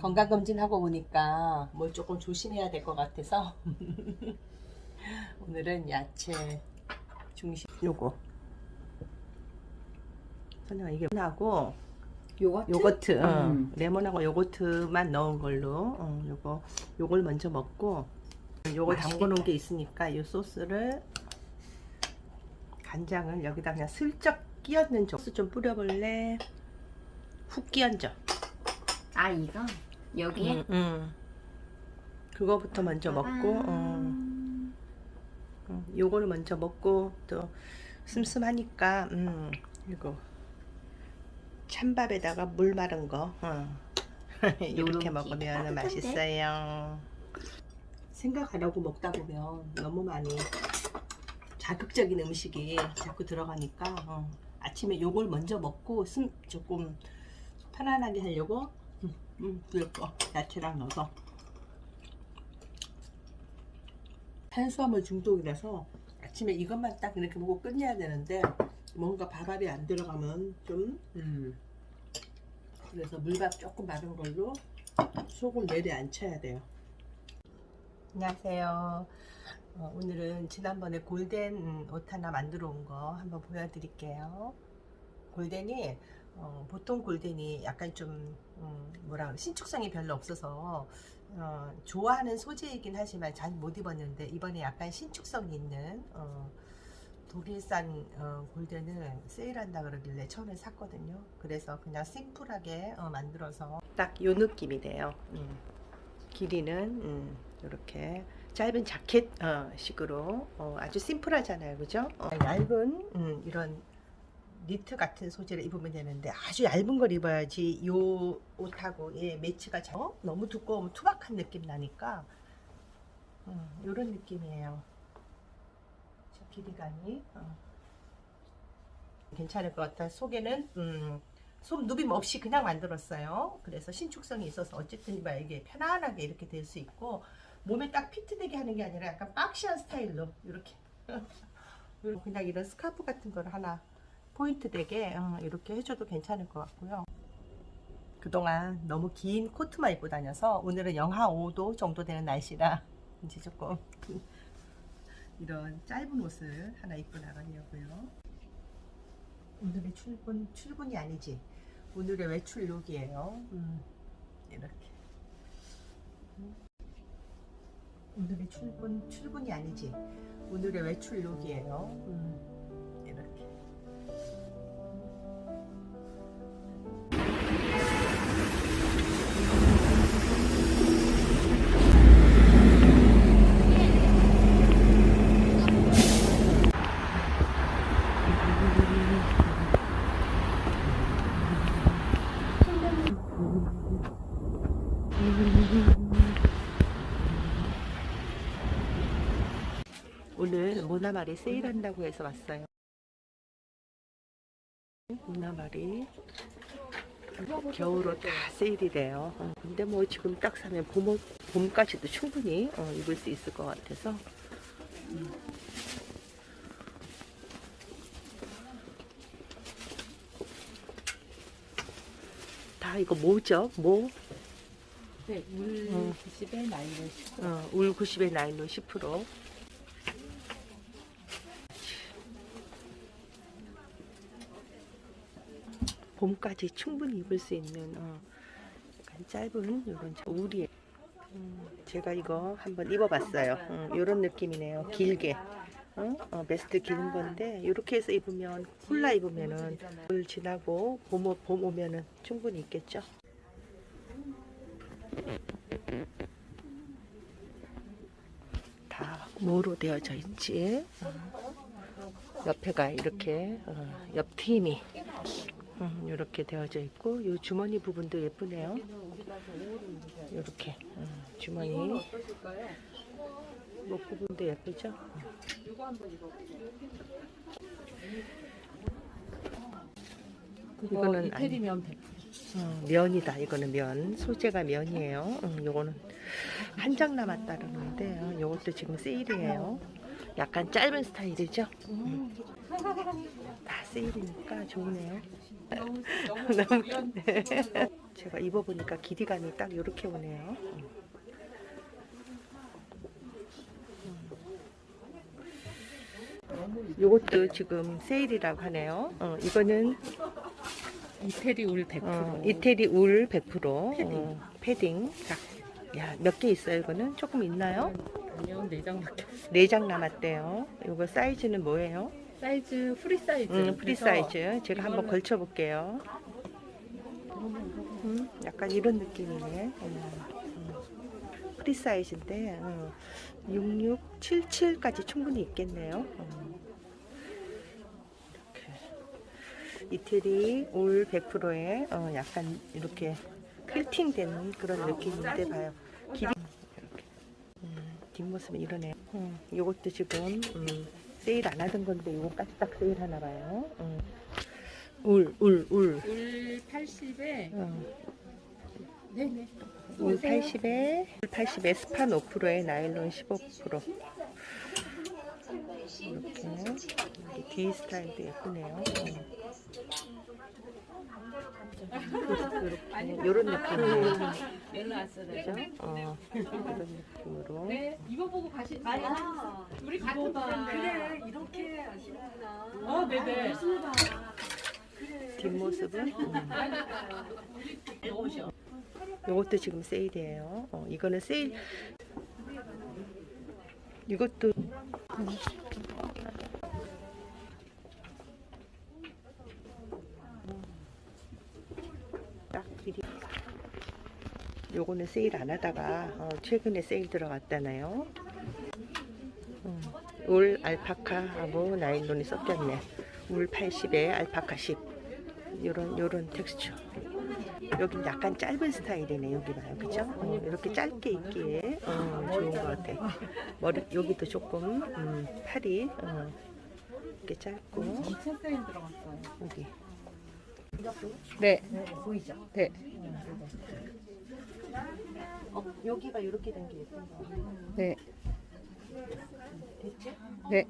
건강검진하고 오니까 뭘 조금 조심해야 될 것 같아서 오늘은 야채 중심. 요거. 선영아 이게 하고 요거트? 요거트 어, 음. 레몬하고 요거트만 넣은 걸로 어, 요거 요걸 먼저 먹고 요거 담궈 놓은 게 있으니까 요 소스를 간장을 여기다 그냥 슬쩍 끼얹는 정 소스 좀 뿌려볼래? 훅 끼얹어. 아 이거 여기에 음, 음. 그거부터 먼저 먹고 어, 음. 어, 요거를 먼저 먹고 또 슴슴하니까 음, 이거 찬밥에다가 물 마른 거 어. 이렇게 요렇게 먹으면 따뜻한데? 맛있어요. 생각하려고 먹다 보면 너무 많이 자극적인 음식이 자꾸 들어가니까 어, 아침에 요걸 먼저 먹고 슴, 조금 편안하게 하려고 음, 음, 이거 야채랑 넣어서 탄수화물 중독이라서 아침에 이것만 딱 이렇게 먹고 끝내야 되는데 뭔가 밥알이 안 들어가면 좀 음. 그래서 물밥 조금 마른 걸로 속을 내려앉혀야 돼요. 안녕하세요. 어, 오늘은 지난번에 골덴 음, 옷 하나 만들어 온 거 한번 보여드릴게요. 골덴이 어, 보통 골덴이 약간 좀 음, 뭐라 신축성이 별로 없어서 어, 좋아하는 소재이긴 하지만 잘 못 입었는데 이번에 약간 신축성이 있는 어, 독일산 어, 골덴을 세일한다 그러길래 처음에 샀거든요. 그래서 그냥 심플하게 어, 만들어서 딱 요 느낌이네요. 음. 길이는 이렇게 짧은 자켓 어, 식으로 어, 아주 심플하잖아요, 그죠? 어, 얇은 음, 이런 니트 같은 소재를 입으면 되는데 아주 얇은 걸 입어야지 요 옷하고 예, 매치가 잘 어? 너무 두꺼우면 투박한 느낌 나니까 음, 요런 느낌이에요. 자, 길이감이 어. 괜찮을 것 같아. 속에는 음, 솜 누빔 없이 그냥 만들었어요. 그래서 신축성이 있어서 어쨌든 이봐 이게 편안하게 이렇게 될 수 있고 몸에 딱 피트되게 하는 게 아니라 약간 박시한 스타일로 이렇게 그냥 이런 스카프 같은 걸 하나 포인트 되게 어, 이렇게 해줘도 괜찮을 것 같고요. 그동안 너무 긴 코트만 입고 다녀서 오늘은 영하 5도 정도 되는 날씨라 이제 조금 이런 짧은 옷을 하나 입고 나가려고요. 오늘의 출근 출근이 아니지. 오늘의 외출룩이에요. 음, 이렇게. 음. 오늘의 출근 출근이 아니지. 오늘의 외출룩이에요. 음, 모나마리 세일한다고 해서 왔어요. 모나마리 겨울옷 다 세일이래요. 어, 근데 뭐 지금 딱 사면 봄, 봄까지도 충분히 어, 입을 수 있을 것 같아서. 음. 다 이거 뭐죠? 뭐? 네, 물 어. 90에 나이를 어, 울 90에 나일론 10%. 봄까지 충분히 입을 수 있는 어, 약간 짧은 이런 울이에요. 음, 제가 이거 한번 입어봤어요. 이런 느낌이네요. 길게. 어? 어, 베스트 기는 건데 이렇게 해서 입으면 콜라 입으면은 물 지나고 봄, 오- 봄 오면은 충분히 있겠죠. 다 뭐로 되어져 있지? 어, 옆에가 이렇게 어, 옆 팀이 음, 이렇게 되어져 있고 이 주머니 부분도 예쁘네요. 이렇게 음, 주머니 목 부분도 예쁘죠? 이거는 이태리면 100%. 어, 면이다. 이거는 면. 소재가 면이에요. 음, 요거는 한 장 남았다 그러는데 어, 요것도 지금 세일이에요. 약간 짧은 스타일이죠. 음. 다 세일이니까 좋네요. 너무 너무 네. 제가 입어보니까 길이감이 딱 이렇게 오네요. 요것도 지금 세일이라고 하네요. 어, 이거는 이태리 울 100%. 어, 이태리 울 100% 어, 패딩. 자, 야, 몇 개 있어요, 이거는? 조금 있나요? 아니요, 4장밖에 없어요. 네장 남았대요. 이거 사이즈는 뭐예요? 사이즈 프리 사이즈. 음, 프리 사이즈. 제가 한번 걸쳐 볼게요. 음, 약간 이런 느낌이네. 음, 음. 프리 사이즈인데 어, 66, 77까지 충분히 있겠네요. 음. 이렇게 이태리 올 100%에 어, 약간 이렇게 필팅된 그런 느낌인데 봐요. 길이 이렇게 음, 뒷모습은 이러네요. 음, 요것도 지금 음, 세일 안 하던 건데 요거까지 딱 세일 하나 봐요. 음. 울, 울, 울. 울 80에 어. 네네. 울 80에 울 80에 스판 5%에 나일론 15% 이렇게 이렇게 뒤 스타일도 예쁘네요. 이렇게 이런 느낌이에요. 일로 왔어. 그죠? 어, 이런 느낌으로. 네, 입어보고 가시. 아니, 우리 같은 그래, 이렇게 하시는구나. 어, 네네. 뒷모습은 음. 이것도 지금 세일이에요. 어, 이거는 세일. 이것도 딱 요거는 세일 안 하다가 어, 최근에 세일 들어갔다나요? 음, 울 알파카하고 나일론이 섞였네. 울 80에 알파카 10. 요런 요런 텍스처. 여기 약간 짧은 스타일이네 여기 봐요 그죠? 어, 이렇게 짧게 입기에 어, 좋은 것 같아. 머리 여기도 조금 음, 팔이 어, 이렇게 짧고. 여기 네. 보이죠? 네. 어, 여기가 이렇게 된 게 예쁜 거. 네. 됐지? 네.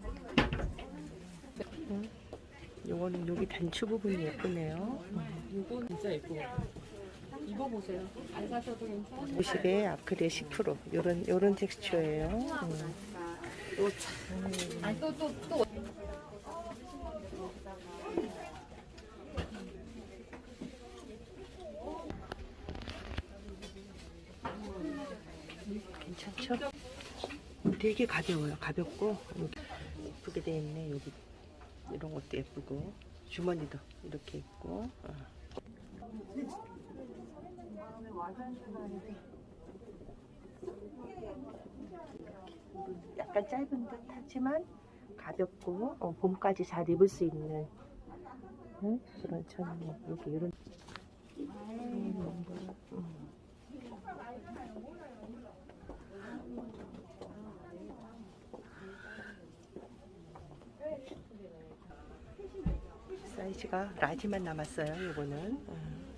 요거는 여기 단추 부분이 예쁘네요. 이건 진짜 예쁘고. 입어보세요. 안 사셔도 괜찮아요. 50에 아크릴 10% 요런 요런 텍스처예요. 음. 아니, 또, 또, 또. 괜찮죠? 되게 가벼워요. 가볍고 예쁘게 돼 있네. 여기 이런 것도 예쁘고 주머니도 이렇게 있고. 어. 약간 짧은 듯 하지만 가볍고 어, 봄까지 잘 입을 수 있는 응? 그런 천이 여기 이런 음. 사이즈가 라지만 남았어요. 이거는 음.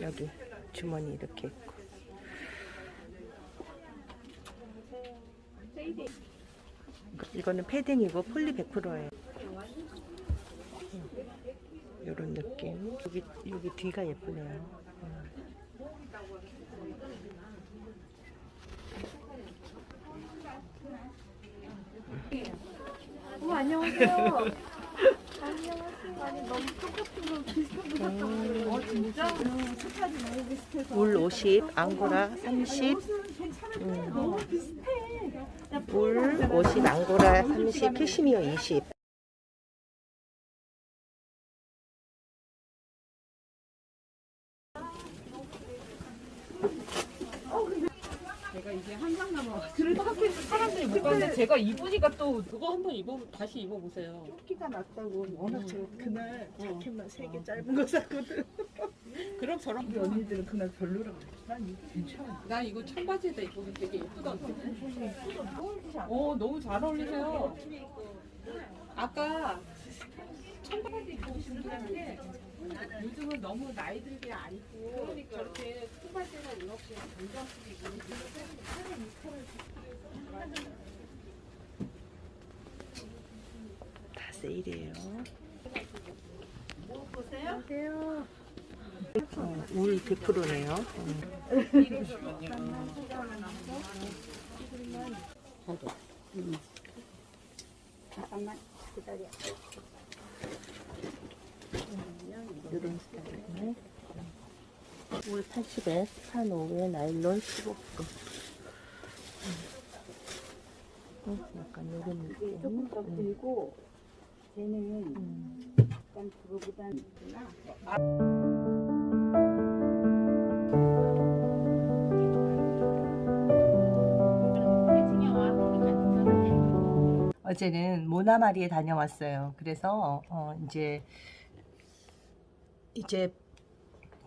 여기 주머니 이렇게 있고 이거는 패딩이고 폴리 100%예요. 이런 느낌. 여기 여기 뒤가 예쁘네요. 울 50, 앙고라 30, 옷은 비슷해. 울 50, 앙고라 30, 캐시미어 20. 이게 한장 남아. 그래도 학교 사람들이 못 봤는데 제가 입으니까 또 그거 한번 입어 다시 입어보세요. 키가 낮다고 워낙 음. 제가 그날 어. 자켓만 세 개 짧은 거 샀거든. 그럼 저랑 우리 언니들은 그날 별로라고. 난 이거 괜찮아. 나 이거 청바지에다 입으면 되게 예쁘던데. 어 너무 잘 어울리세요. 아까 청바지 입고 오신 분한테 요즘은 너무 나이 들게 안 입고 저렇게 다 세일이에요. 보세요. 안녕하세요. 어, 울 100%네요. 어. 음. 음. 잠깐만 기다려. 이런 스타일이네. 울 80에 스판 5에 나일론 15%. 음, 약간 이런 이게 느낌. 조금 더 음. 길고 쟤는 음. 약간 그거보다는 있구나. 어제는 모나마리에 다녀왔어요. 그래서 어, 이제 이제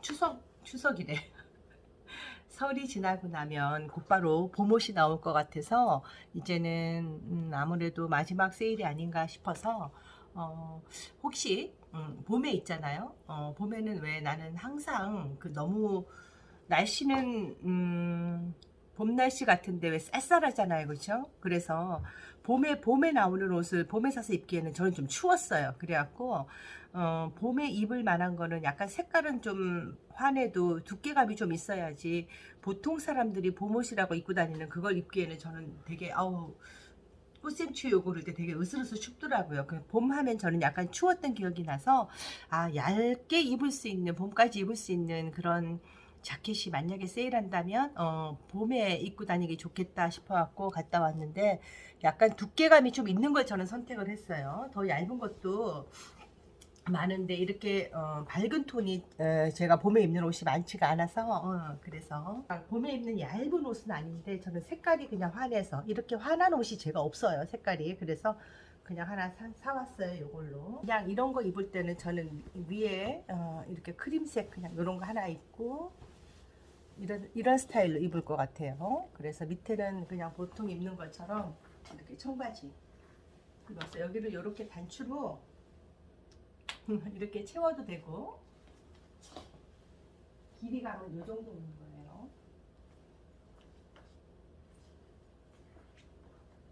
추석 추석이래. 설이 지나고 나면 곧바로 봄옷이 나올 것 같아서 이제는 음, 아무래도 마지막 세일이 아닌가 싶어서 어, 혹시 음, 봄에 있잖아요. 어, 봄에는 왜 나는 항상 그 너무 날씨는 음, 봄 날씨 같은데 왜 쌀쌀하잖아요, 그렇죠? 그래서 봄에 봄에 나오는 옷을 봄에 사서 입기에는 저는 좀 추웠어요. 그래갖고 어, 봄에 입을 만한 거는 약간 색깔은 좀 환해도 두께감이 좀 있어야지 보통 사람들이 봄옷이라고 입고 다니는 그걸 입기에는 저는 되게 아우 꽃샘추위 오고 그럴 때 되게 으슬으슬 춥더라고요. 그봄 하면 저는 약간 추웠던 기억이 나서 아 얇게 입을 수 있는 봄까지 입을 수 있는 그런 자켓이 만약에 세일한다면 어, 봄에 입고 다니기 좋겠다 싶어 갖고 갔다 왔는데 약간 두께감이 좀 있는 걸 저는 선택을 했어요. 더 얇은 것도 많은데 이렇게 어, 밝은 톤이 에, 제가 봄에 입는 옷이 많지가 않아서 어, 그래서. 아, 봄에 입는 얇은 옷은 아닌데 저는 색깔이 그냥 환해서 이렇게 환한 옷이 제가 없어요 색깔이. 그래서 그냥 하나 사, 사왔어요 이걸로. 그냥 이런 거 입을 때는 저는 위에 어, 이렇게 크림색 그냥 이런 거 하나 입고 이런 이런 스타일로 입을 것 같아요 그래서 밑에는 그냥 보통 입는 것처럼 이렇게 청바지 입었어요 여기를 이렇게 단추로 이렇게 채워도 되고 길이감은 이 정도 있는 거예요.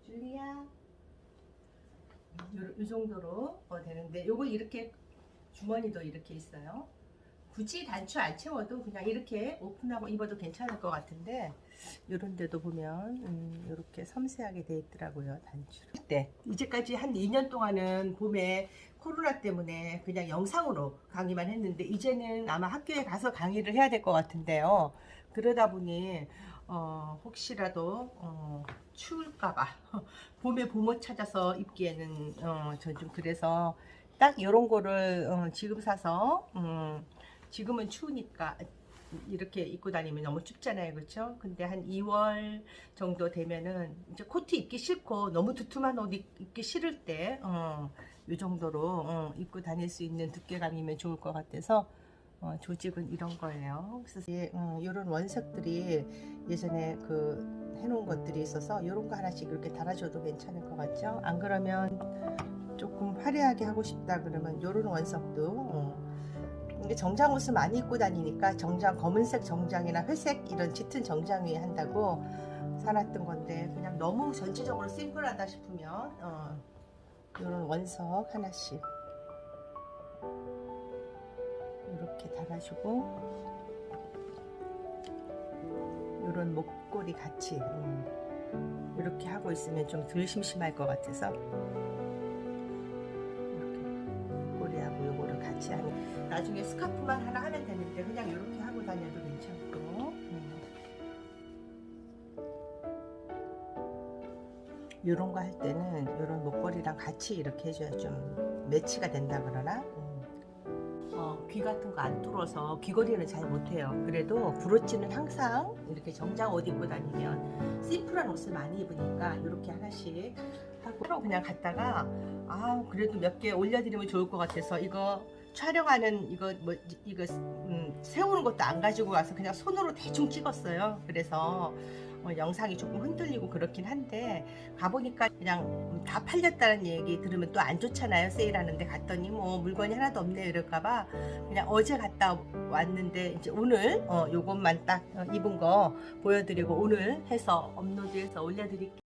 줄리아 요, 요 정도로 어, 되는데 요거 이렇게 주머니도 이렇게 있어요. 굳이 단추 안 채워도 그냥 이렇게 오픈하고 입어도 괜찮을 것 같은데 이런 데도 보면 음, 이렇게 섬세하게 돼 있더라고요 단추로. 네, 이제까지 한 2년 동안은 봄에 코로나 때문에 그냥 영상으로 강의만 했는데 이제는 아마 학교에 가서 강의를 해야 될 것 같은데요. 그러다 보니 어, 혹시라도 어, 추울까봐 봄에 봄옷 찾아서 입기에는 어, 저좀 그래서 딱 이런 거를 어, 지금 사서 음, 지금은 추우니까 이렇게 입고 다니면 너무 춥잖아요, 그렇죠? 근데 한 2월 정도 되면은 이제 코트 입기 싫고 너무 두툼한 옷 입- 입기 싫을 때, 어, 이 정도로 어, 입고 다닐 수 있는 두께감이면 좋을 것 같아서 어, 조직은 이런 거예요. 그래서 이런 원색들이 예전에 그 해놓은 것들이 있어서 이런 거 하나씩 이렇게 달아줘도 괜찮을 것 같죠? 안 그러면 조금 화려하게 하고 싶다 그러면 이런 원석도 어, 이게 정장 옷을 많이 입고 다니니까 정장 검은색 정장이나 회색 이런 짙은 정장 위에 한다고 사놨던 건데 그냥 너무 전체적으로 심플하다 싶으면 어, 이런 원석 하나씩 이렇게 달아주고 이런 목걸이 같이 음, 이렇게 하고 있으면 좀 덜 심심할 것 같아서 나중에 스카프만 하나 하면 되는데 그냥 이렇게 하고 다녀도 괜찮고. 이런 거 할 때는 이런 목걸이랑 같이 이렇게 해줘야 좀 매치가 된다 그러나? 음. 어, 귀 같은 거 안 뚫어서 귀걸이는 잘 못해요. 그래도 브로치는 항상 이렇게 정장 옷 입고 다니면 심플한 옷을 많이 입으니까 이렇게 하나씩 하고 그냥 갔다가 아 그래도 몇 개 올려드리면 좋을 것 같아서 이거 촬영하는 이거 뭐 이거 음, 세우는 것도 안 가지고 가서 그냥 손으로 대충 찍었어요. 그래서 어, 영상이 조금 흔들리고 그렇긴 한데 가보니까 그냥 음, 다 팔렸다는 얘기 들으면 또 안 좋잖아요. 세일하는데 갔더니 뭐 물건이 하나도 없네 이럴까봐 그냥 어제 갔다 왔는데 이제 오늘 어, 요것만 딱 어, 입은 거 보여드리고 오늘 해서 업로드해서 올려드릴게요.